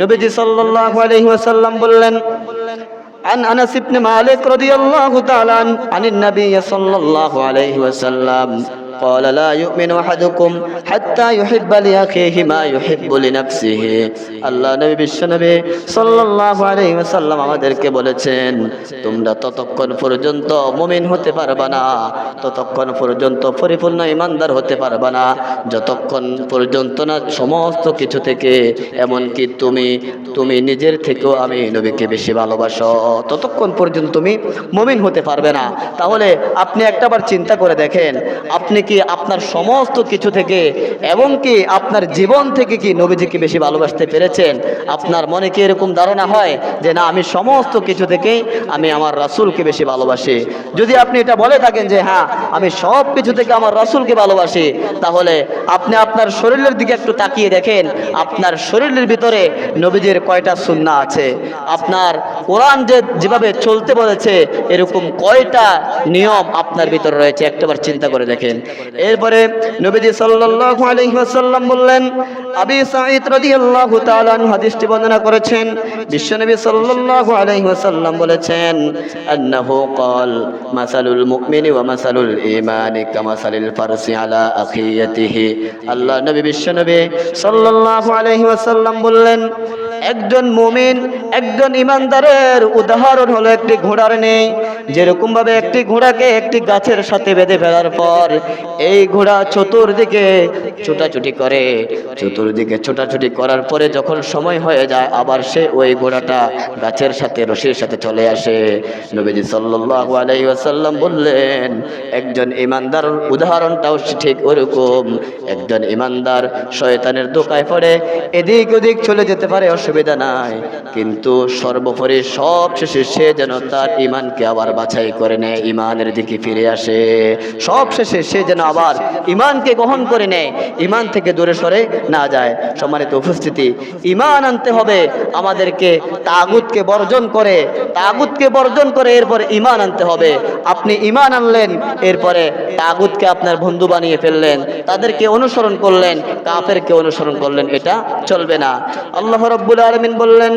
নবীজি সাল্লাল্লাহু আলাইহি ওয়াসাল্লাম বললেন عن انس بن مالك رضي الله تعالى عن- عن النبي صلى الله عليه وسلم قال لا يؤمن احدكم حتى يحب لاخيه ما يحب لنفسه আল্লাহ নবী বিশ্ব নবী সাল্লাল্লাহু আলাইহি ওয়াসাল্লাম আমাদেরকে বলেছেন তোমরা ততক্ষণ পর্যন্ত মুমিন হতে পারবা না ততক্ষণ পর্যন্ত পরিপূর্ণ ইমানদার হতে পারবা না যতক্ষণ পর্যন্ত না সমস্ত কিছু থেকে এমনকি তুমি তুমি নিজের থেকেও আমি নবীকে বেশি ভালোবাসো ততক্ষণ পর্যন্ত তুমি মমিন হতে পারবে না তাহলে আপনি একটাবার চিন্তা করে দেখেন আপনি কি আপনার সমস্ত কিছু থেকে এবং কি আপনার জীবন থেকে কি নবীজিকে বেশি ভালোবাসতে পেরেছেন? আপনার মনে কি এরকম ধারণা হয় যে, না, আমি সমস্ত কিছু থেকেই আমি আমার রাসুলকে বেশি ভালোবাসি যদি আপনি এটা বলে থাকেন যে হ্যাঁ আমি সব কিছু থেকে আমার রাসুলকে ভালোবাসি তাহলে আপনি আপনার শরীরের দিকে একটু তাকিয়ে দেখেন, আপনার শরীরের ভিতরে নবীজির কয়টা সুন্না আছে? আপনার কোরআন যে, যেভাবে চলতে বলেছে, এরকম কয়টা নিয়ম আপনার ভিতরে রয়েছে, একটাবার চিন্তা করে দেখেন। এরপরে নবীজি সাল্লাল্লাহু আলাইহি ওয়াসাল্লাম বললেন, আবি সাঈদ রাদিয়াল্লাহু তাআলা হাদিসটি বর্ণনা করেছেন বিশ্বনবী সাল্লাল্লাহু আলাইহি ওয়াসাল্লাম বলেছেন, আন্নাহু ক্বাল, মাসালুল মুমিনি ওয়া মাসালুল ঈমানি কামাসালিল ফারসি আলা আখিয়াতিহি। আল্লাহ নবী বিশ্বনবী সাল্লাল্লাহু আলাইহি ওয়াসাল্লাম বললেন একজন মুমিন, একজন ইমানদারের উদাহরণ হলো একটি ঘোড়ার নেই। যেরকম ভাবে একটি ঘোড়াকে একটি গাছের সাথে বেঁধে ফেলার পর এই ঘোড়া চতুর্দিকে ছোটাছুটি করে। চতুর্দিকে ছোটাছুটি করার পরে যখন সময় হয়ে যায়, আবার সে ওই ঘোড়াটা গাছের সাথে, রশির সাথে চলে আসে। নবীজি সাল্লাল্লাহু আলাইহি ওয়াসাল্লাম বললেন, একজন ইমানদার উদাহরণটাও ঠিক ওরকম। একজন ইমানদার শয়তানের দোকায় পড়ে, এদিক ওদিক চলে যেতে পারে, অসুবিধা নাই। কিন্তু সর্বোপরি সব শেষে সে যেন তার ইমানকে আবার বাছাই করে নেয় ইমানের দিকে ফিরে আসে। সব শেষে সে যেন আবার ইমানকে গ্রহণ করে নেয় ইমান থেকে দূরে সরে না যায়। সম্মানিত উপস্থিতি ইমান আনতে হবে আমাদেরকে, তাগুতকে বর্জন করে, তাগুতকে বর্জন করে এরপরে ইমান আনতে হবে। আপনি ইমান আনলেন, এরপরে তাগুতকে আপনার বন্ধু বানিয়ে ফেললেন, তাদেরকে অনুসরণ করলেন, কাফেরকে অনুসরণ করলেন, এটা চলবে না। আল্লাহ রব্বুল আলমিন বললেন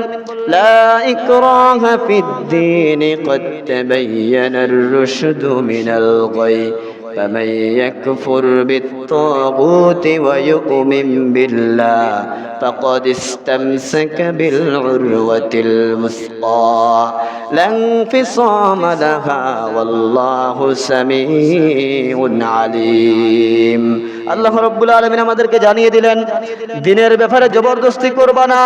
লা ইকরাহা ফিদ্দীন قد تبين الرشد من الغي فمن يكفر بالطاغوت ويؤمن بالله فقد استمسك بالعروة الوثقى لا انفصام لها والله سميع عليم আল্লাহ রব্বুল আলমিন আমাদেরকে জানিয়ে দিলেন, দিনের ব্যাপারে জবরদস্তি করবা না।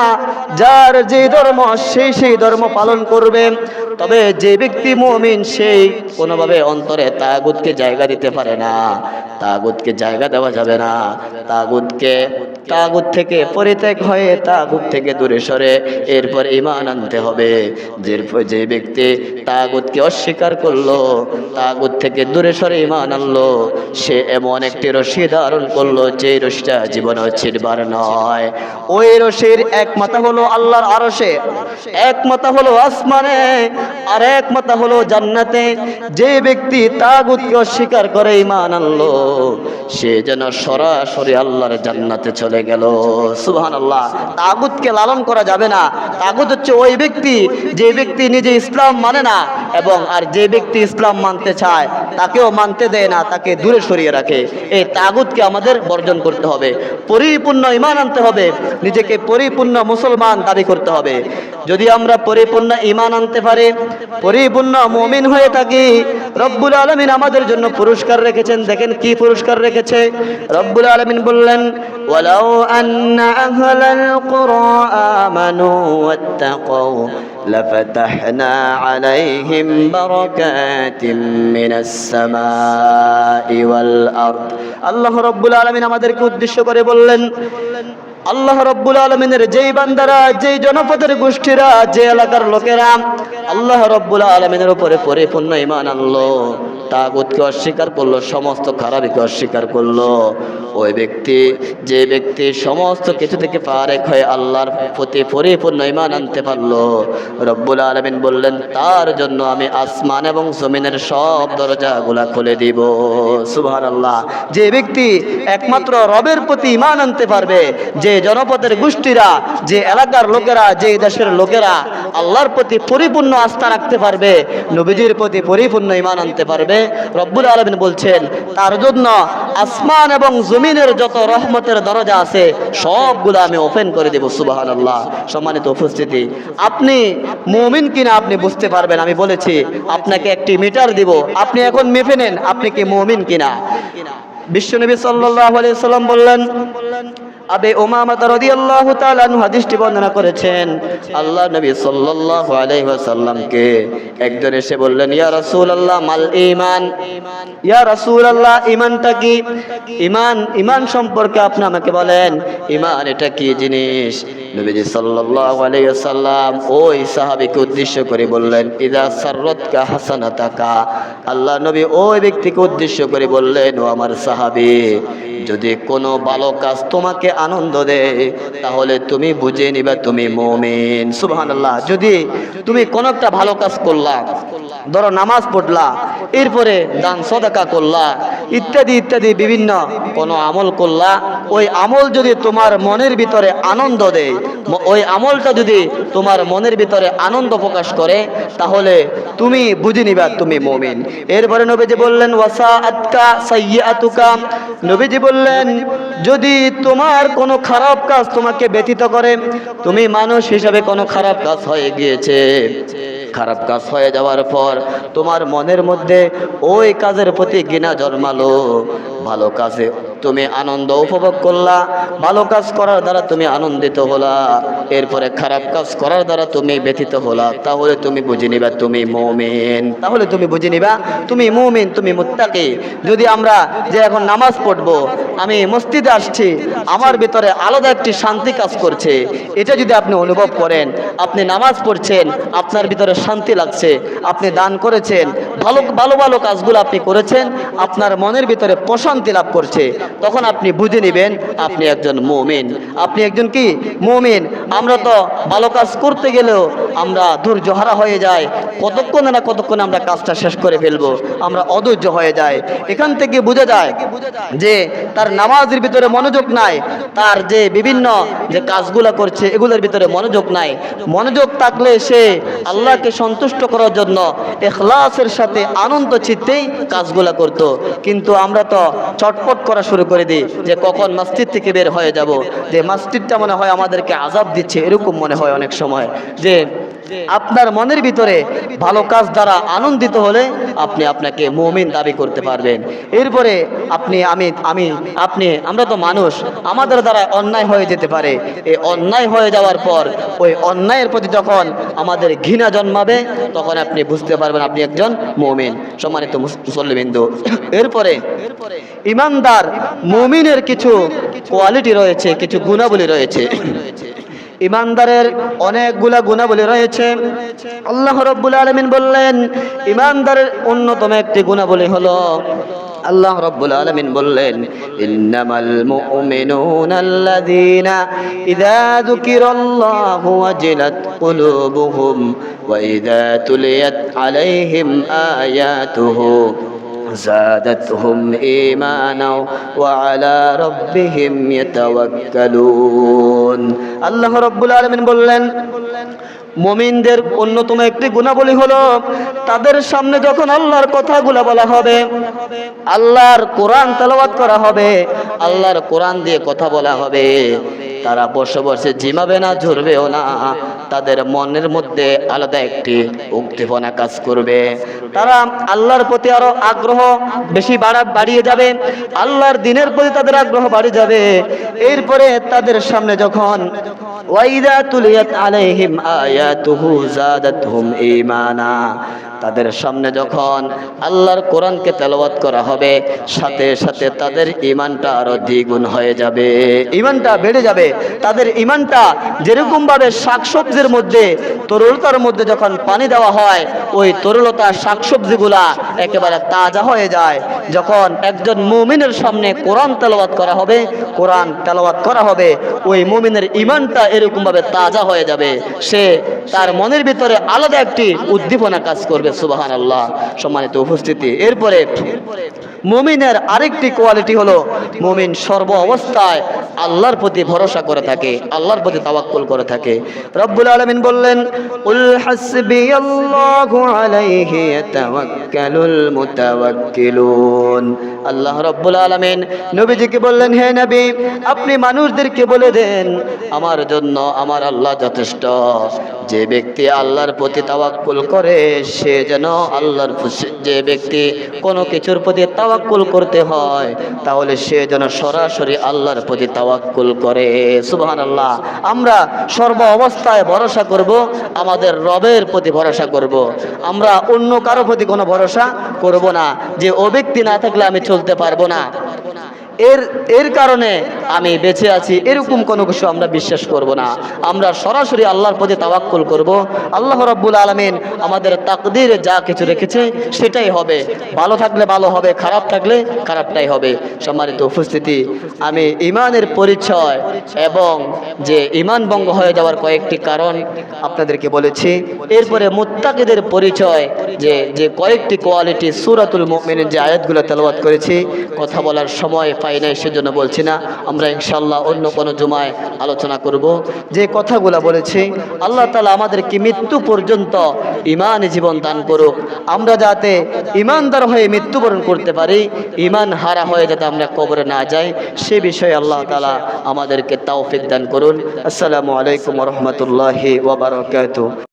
যার যে ধর্ম সেই সেই ধর্ম পালন করবে। তবে যে ব্যক্তি মুমিন সেই কোনোভাবে অন্তরে তাগুতকে জায়গা দিতে পারে না। তাগুতকে জায়গা দেওয়া যাবে না। তাগুতকে, তাগুত থেকে পরিত্যাগ হয়ে তাগুত থেকে দূরে সরে এরপর ইমান আনতে হবে। যে যে ব্যক্তি তাগুতকে অস্বীকার করল, তাগুত থেকে দূরে সরে ইমান আনলো, সে এমন একটি রশি ধারণ করল যে রশিটা জীবনে ছিড়বার নয়। ওই রশির এক মাথা হলো আল্লাহর আরশে এক মাথা হলো আসমানে, আর এক মাথা হলো জান্নাতে। যে ব্যক্তি তাগুতকে অস্বীকার করে ইমান আনলো, সে যেন সরাসরি আল্লাহর জান্নাতে চলে গেল। সুবহান আল্লাহ তাগুতকে লালন করা যাবে না। তাগুত হচ্ছে ওই ব্যক্তি, যে ব্যক্তি নিজে ইসলাম মানে না, এবং আর যে ব্যক্তি ইসলাম মানতে চায়, তাকেও মানতে দেয় না, তাকে দূরে সরিয়ে রাখে। এই তাগুতকে আমাদের বর্জন করতে হবে পরিপূর্ণ ইমান আনতে হবে নিজেকে পরিপূর্ণ মুসলমান দাবি করতে হবে যদি আমরা পরিপূর্ণ ইমান আনতে পারি পরিপূর্ণ মমিন হয়ে থাকি রব্বুল আলমিন আমাদের জন্য পুরস্কার রেখেছেন দেখেন কি পুরস্কার রেখেছে রব্বুল আলমিন বললেন ولو أن أهل القرى آمنوا واتقوا لفتحنا عليهم بركات من السماء والأرض আল্লাহ রব্বুল আলমিন আমাদেরকে উদ্দেশ্য করে বললেন আল্লাহ রব্বুল আলমিনের যেই বান্দারা যেই জনপদের গোষ্ঠীরা যে এলাকার লোকেরা আল্লাহ রব্বুল আলমিনের উপরে পরিপূর্ণ ইমান আনলো তাগুতকে অস্বীকার করল, সমস্ত খারাপিকে অস্বীকার করল। ওই ব্যক্তি, যে ব্যক্তি সমস্ত কিছু থেকে পারেক হয়ে আল্লাহর প্রতি পরিপূর্ণ ইমান আনতে পারল, রব্বুল আলমিন বললেন, তার জন্য আমি আসমান এবং জমিনের সব দরজাগুলা খুলে দিব। সুবহান আল্লাহ যে ব্যক্তি একমাত্র রবের প্রতি ইমান আনতে পারবে, যে জনপদের গোষ্ঠীরা, যে এলাকার লোকেরা, যে দেশের লোকেরা আল্লাহর প্রতি পরিপূর্ণ আস্থা রাখতে পারবে, নবীজির প্রতি পরিপূর্ণ ইমান আনতে পারবে রব্বুল আলমিন বলছেন, তার জন্য আসমান এবং জমিনের যত রহমতের দরজা আছে, সবগুলো আমি ওপেন করে দেব সুবাহান আল্লাহ সম্মানিত উপস্থিতি, আপনি মুমিন কিনা আপনি বুঝতে পারবেন, আমি বলেছি, আপনাকে একটি মিটার দিব, আপনি এখন মেপে নেন, আপনি কি মুমিন কিনা? বিশ্বনবী আলাইহি সাল্লাম বললেন আবে উমামাতা রাদিয়াল্লাহু তাআলা হাদিসটি বর্ণনা করেছেন। আল্লাহ নবী সাল্লাল্লাহু আলাইহি ওয়াসাল্লামকে একজন এসে বললেন, ইয়া রাসূলুল্লাহ, মাল ঈমান? ইয়া রাসূলুল্লাহ, ঈমানটা কি? ঈমান ঈমান সম্পর্কে আপনি আমাকে বলেন। ঈমান, এটা কি জিনিস? নবীজি সাল্লাল্লাহু আলাইহি ওয়াসাল্লাম ওই সাহাবীকে উদ্দেশ্য করে বললেন, ইদা সাররাতকা হাসানাতাকা। আল্লাহ নবী ওই ব্যক্তিকে উদ্দেশ্য করে বললেন, ও আমার সাহাবী, যদি কোনো ভালো কাজ তোমাকে আনন্দ দেয়, তাহলে তুমি বুঝে নিবে তুমি মমিন। সুবহানাল্লাহ, যদি তুমি কোনো একটা ভালো কাজ করলা ধরো নামাজ পড়লা, এরপরে দান সদাকা করলা, ইত্যাদি ইত্যাদি বিভিন্ন কোনো আমল করলা। ওই আমল যদি তোমার মনের ভিতরে আনন্দ দেয় ওই আমলটা যদি তোমার মনের ভিতরে আনন্দ প্রকাশ করে, তাহলে তুমি বুঝে নিবা তুমি মমিন। এরপরে নবীজি বললেন ওয়াসা আতকা সাইয়াতুকা নবীজি বললেন, যদি তোমার কোনো খারাপ কাজ তোমাকে ব্যতীত করে, তুমি মানুষ হিসাবে কোনো খারাপ কাজ হয়ে গিয়েছে। খারাপ কাজ হয়ে যাওয়ার পর তোমার মনের মধ্যে ওই কাজের প্রতি ঘৃণা জন্মালো। ভালো কাজে তুমি আনন্দ উপভোগ করলা, ভালো কাজ করার দ্বারা তুমি আনন্দিত হলা। এরপরে খারাপ কাজ করার দ্বারা তুমি ব্যথিত হলা। তাহলে তুমি বুঝে নিবা তুমি মমিন। তাহলে তুমি বুঝে নিবা তুমি মুমিন, তুমি মুত্তাকি। যদি আমরা যে এখন নামাজ পড়ব, আমি মসজিদে আসছি, আমার ভিতরে আলাদা একটি শান্তি কাজ করছে। এটা যদি আপনি অনুভব করেন, আপনি নামাজ পড়ছেন, আপনার ভিতরে শান্তি লাগছে, আপনি দান করেছেন, ভালো ভালো ভালো কাজগুলো আপনি করেছেন, আপনার মনের ভিতরে প্রশান্তি লাভ করছে, তখন আপনি বুঝে নেবেন আপনি একজন মুমিন। আপনি একজন কি? মুমিন। আমরা তো ভালো কাজ করতে গেলেও আমরা ধৈর্য হারা হয়ে যায় কতক্ষণে না কতক্ষণে আমরা কাজটা শেষ করে ফেলব? আমরা অধৈর্য হয়ে যায় এখান থেকে বোঝা যায় যে তার নামাজের ভিতরে মনোযোগ নাই, তার যে বিভিন্ন যে কাজগুলা করছে, এগুলোর ভিতরে মনোযোগ নাই। মনোযোগ থাকলে সে আল্লাহকে সন্তুষ্ট করার জন্য এখলাসের সাথে আনন্দ চিত্তেই কাজগুলা করত। কিন্তু আমরা তো চটপট করা শুরু করে দিই যে কখন মসজিদ থেকে বের হয়ে যাব। যে মসজিদটা মনে হয় আমাদেরকে আজাব দিচ্ছে, এরকম মনে হয় অনেক সময় যে আপনার মনের ভিতরে ভালো কাজ দ্বারা আনন্দিত হলে আপনি আপনাকে মুমিন দাবি করতে পারবেন। এরপরে আপনি, আমি আমি, আপনি, আমরা তো মানুষ, আমাদের দ্বারা অন্যায় হয়ে যেতে পারে। এই অন্যায় হয়ে যাওয়ার পর, ওই অন্যায়ের প্রতি যখন আমাদের ঘৃণা জন্মাবে, তখন আপনি বুঝতে পারবেন আপনি একজন মুমিন। সম্মানিত মুস- মুসল্লিবিন্দু, এরপরে ইমানদার মুমিনের কিছু কোয়ালিটি রয়েছে, কিছু গুণাবলী রয়েছে। ইমানদারের অনেকগুলা গুণাবলী রয়েছে। আল্লাহ রব্বুল আলমিন বললেন, ইমানদারের অন্যতম একটি গুণাবলী হলো, আল্লাহ রব্বুল আলমিন বললেন, ইন্নামাল মুমিনুনা আল্লাযীনা ইযা যুকিরাল্লাহু ওয়াজিলাত কুলুবুহুম ওয়া ইযা তুলিয়াত আলাইহিম আয়াতুহু। زادتهم إيمانا وعلى ربهم يتوكلون আল্লাহ রব্বুল আলমিন বললেন মমিনদের অন্যতম একটি গুণাবলী হলো তাদের সামনে যখন আল্লাহর কথাগুলো বলা হবে আল্লাহর কোরআন তেলাওয়াত করা হবে আল্লাহর কোরআন দিয়ে কথা বলা হবে তারা বসে বসে জিমাবে না ঝরবেও না তাদের মনের মধ্যে আলাদা একটি উদ্দীপনা কাজ করবে। তারা আল্লাহর প্রতি আরও আগ্রহ বেশি বাড়া বাড়িয়ে যাবে, আল্লাহর দিনের প্রতি তাদের আগ্রহ বাড়িয়ে যাবে। এরপরে তাদের সামনে যখন তাদের সামনে যখন আল্লাহর কোরআনকে তেলাওয়াত করা হবে, সাথে সাথে তাদের ইমানটা আরও দ্বিগুণ হয়ে যাবে। ইমানটা বেড়ে যাবে। তাদের ইমানটা যেরকম ভাবে শাকসবজির মধ্যে, তরলতার মধ্যে যখন পানি দেওয়া হয়, ওই তরলতা শাকসবজিগুলা একেবারে তাজা হয়ে যায়। যখন একজন মুমিনের সামনে কোরআন তেলাওয়াত করা হবে, কোরআন তেলাওয়াত করা হবে, ওই মুমিনের ইমানটা এরকম ভাবে তাজা হয়ে যাবে। সে তার মনের ভিতরে আলাদা একটি উদ্দীপনা কাজ করবে সুবাহান আল্লাহ সম্মানিত উপস্থিতি। এরপরে মুমিনের আরেকটি কোয়ালিটি হলো মুমিন সর্ব অবস্থায় আল্লাহর প্রতি ভরসা করে থাকে, আল্লাহর প্রতি তাওয়াক্কুল করে থাকে। রব্বুল আলামিন বললেন, উল হাসবি হাসবিয়াল্লাহু আলাইহি ইয়াতাওয়াক্কালুল মুতাওয়াক্কিলুন। আল্লাহ রব্বুল আলামিন নবীজিকে বললেন, হে নবী, আপনি মানুষদেরকে বলে দেন, আমার জন্য আমার আল্লাহ যথেষ্ট। যে ব্যক্তি আল্লাহর প্রতি তাওয়াক্কুল করে, সে যেন আল্লাহর যে ব্যক্তি কোনো কিছুর প্রতি তাওয়াক্কুল করতে হয়, তাহলে সে যেন সরাসরি আল্লাহর প্রতি তাওয়াক্কুল করে। সুবহানাল্লাহ, আমরা সর্ব অবস্থায় ভরসা করব, আমাদের রবের প্রতি ভরসা করব। আমরা অন্য কারও প্রতি কোনো ভরসা করব না। যে ও ব্যক্তি না থাকলে আমি চলতে পারব না। এর এর কারণে আমি বেঁচে আছি, এরকম কোনো কিছু আমরা বিশ্বাস করব না। আমরা সরাসরি আল্লাহর প্রতি তাওয়াক্কুল করব। আল্লাহ রাব্বুল আলামিন আমাদের তাকদিরে যা কিছু রেখেছে, সেটাই হবে। ভালো থাকলে ভালো হবে, খারাপ থাকলে খারাপটাই হবে। সম্মানিত উপস্থিতি, আমি ইমানের পরিচয় এবং যে ইমান ভঙ্গ হয়ে যাওয়ার কয়েকটি কারণ আপনাদেরকে বলেছি। এরপরে মুত্তাকিদের পরিচয়, যে যে কয়েকটি কোয়ালিটি সুরাতুল মুমিনের যে আয়াতগুলো তেলাওয়াত করেছি, কথা বলার সময় পাই নাই, সেজন্য বলছি না। আমরা ইনশাল্লাহ অন্য কোনো জুমায় আলোচনা করব। যে কথাগুলো বলেছি, আল্লাহ তালা আমাদেরকে মৃত্যু পর্যন্ত ইমান জীবন দান করুক। আমরা যাতে ইমানদার হয়ে মৃত্যুবরণ করতে পারি ইমান হারা হয়ে যাতে আমরা কবরে না যাই, সে বিষয়ে আল্লাহ তালা আমাদেরকে তাওফিক দান করুন। আসসালামু আলাইকুম রহমতুল্লাহি ওবরাকাতু